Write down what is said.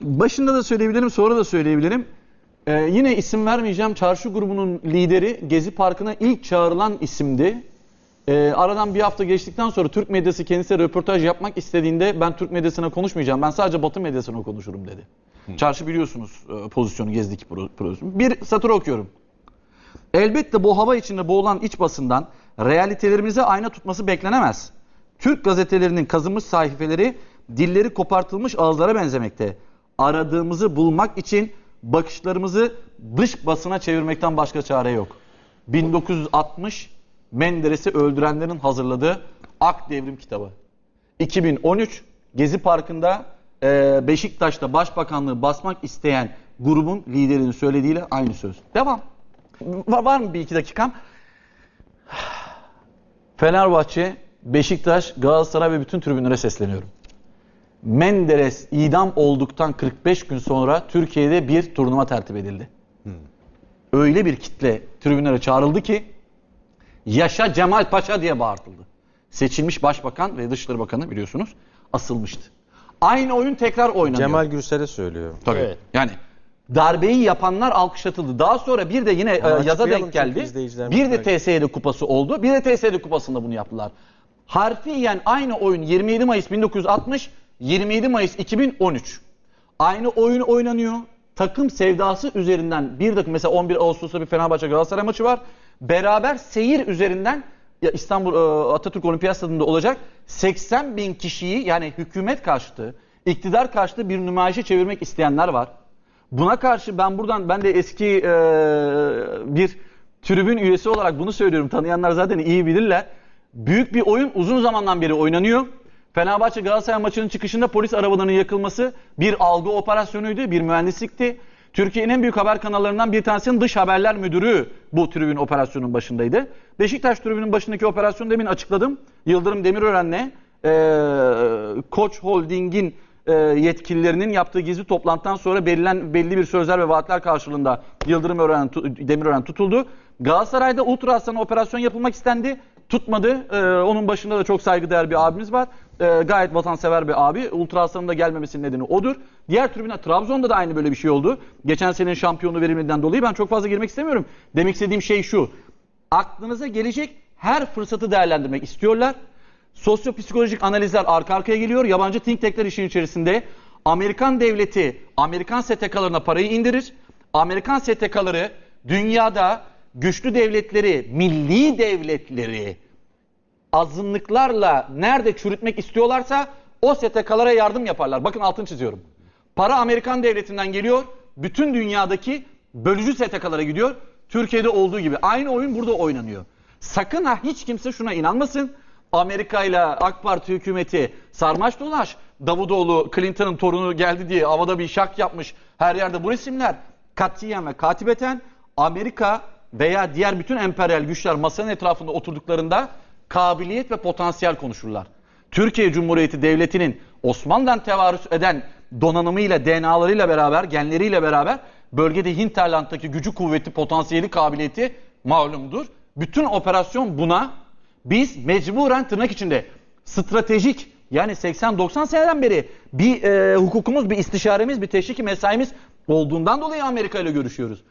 Başında da söyleyebilirim, sonra da söyleyebilirim. Ee, yine isim vermeyeceğim. Çarşı grubunun lideri Gezi Parkı'na ilk çağrılan isimdi. Ee, aradan bir hafta geçtikten sonra Türk medyası kendisine röportaj yapmak istediğinde ben Türk medyasına konuşmayacağım. Ben sadece Batı medyasına konuşurum dedi. Çarşı biliyorsunuz e, pozisyonu Gezi'deki pro- pozisyonu. Bir satır okuyorum. Elbette bu hava içinde boğulan iç basından realitelerimize ayna tutması beklenemez. Türk gazetelerinin kazınmış sayfeleri dilleri kopartılmış ağızlara benzemekte. Aradığımızı bulmak için bakışlarımızı dış basına çevirmekten başka çare yok. 1960 Menderes'i öldürenlerin hazırladığı Ak Devrim kitabı. 2013 Gezi Parkı'nda e, Beşiktaş'ta başbakanlığı basmak isteyen grubun liderinin söylediğiyle aynı söz. Devam. Var, var mı bir iki dakikam? Fenerbahçe, Beşiktaş, Galatasaray ve bütün tribünlere sesleniyorum. Menderes idam olduktan 45 gün sonra Türkiye'de bir turnuva tertip edildi. Öyle bir kitle tribünlere çağrıldı ki Yaşa Cemal Paşa diye bağırtıldı. Seçilmiş başbakan ve dışişleri bakanı biliyorsunuz asılmıştı. Aynı oyun tekrar oynanıyor. Cemal Gürsel'e söylüyor. Tabii. Evet. Yani darbeyi yapanlar alkışlatıldı. Daha sonra bir de yine e, yaza denk geldi. Bir de. TSE'de kupası oldu. Bir de TSE'de kupasında bunu yaptılar. Harfiyen aynı oyun 27 Mayıs 1960, 27 Mayıs 2013. Aynı oyun oynanıyor. Takım sevdası üzerinden bir dakika mesela 11 Ağustos'ta bir Fenerbahçe Galatasaray maçı var. Beraber seyir üzerinden ya İstanbul e, Atatürk Olimpiyat Stadı'nda olacak 80 bin kişiyi yani hükümet karşıtı, iktidar karşıtı bir nümayişe çevirmek isteyenler var. Buna karşı ben buradan ben de eski e, bir tribün üyesi olarak bunu söylüyorum. Tanıyanlar zaten iyi bilirler. Büyük bir oyun uzun zamandan beri oynanıyor. Fenerbahçe Galatasaray maçının çıkışında polis arabalarının yakılması bir algı operasyonuydu, bir mühendislikti. Türkiye'nin en büyük haber kanallarından bir tanesinin dış haberler müdürü bu tribün operasyonun başındaydı. Beşiktaş tribünün başındaki operasyonu demin açıkladım. Yıldırım Demirören'le e, Koç Holding'in e, yetkililerinin yaptığı gizli toplantıdan sonra belirlen belli bir sözler ve vaatler karşılığında Yıldırım Ören, Demirören tutuldu. Galatasaray'da Ultra operasyon yapılmak istendi. Tutmadı. E, onun başında da çok saygıdeğer bir abimiz var. E, gayet vatansever bir abi. Ultra da gelmemesinin nedeni odur. Diğer tribüne Trabzon'da da aynı böyle bir şey oldu. Geçen senenin şampiyonu verilmediğinden dolayı ben çok fazla girmek istemiyorum. Demek istediğim şey şu. Aklınıza gelecek her fırsatı değerlendirmek istiyorlar. Sosyopsikolojik analizler arka arkaya geliyor. Yabancı think tank'ler işin içerisinde. Amerikan devleti Amerikan STK'larına parayı indirir. Amerikan STK'ları dünyada güçlü devletleri, milli devletleri azınlıklarla nerede çürütmek istiyorlarsa o STK'lara yardım yaparlar. Bakın altını çiziyorum. Para Amerikan devletinden geliyor. Bütün dünyadaki bölücü STK'lara gidiyor. Türkiye'de olduğu gibi. Aynı oyun burada oynanıyor. Sakın ha hiç kimse şuna inanmasın. Amerika ile AK Parti hükümeti sarmaş dolaş. Davutoğlu Clinton'ın torunu geldi diye havada bir şak yapmış. Her yerde bu resimler katiyen ve katibeten Amerika veya diğer bütün emperyal güçler masanın etrafında oturduklarında kabiliyet ve potansiyel konuşurlar. Türkiye Cumhuriyeti Devleti'nin Osmanlı'dan tevarüs eden donanımıyla, DNA'larıyla beraber, genleriyle beraber bölgede hinterland'daki gücü, kuvveti, potansiyeli, kabiliyeti malumdur. Bütün operasyon buna biz mecburen tırnak içinde stratejik yani 80-90 seneden beri bir e, hukukumuz, bir istişaremiz, bir teşviki mesaimiz olduğundan dolayı Amerika ile görüşüyoruz.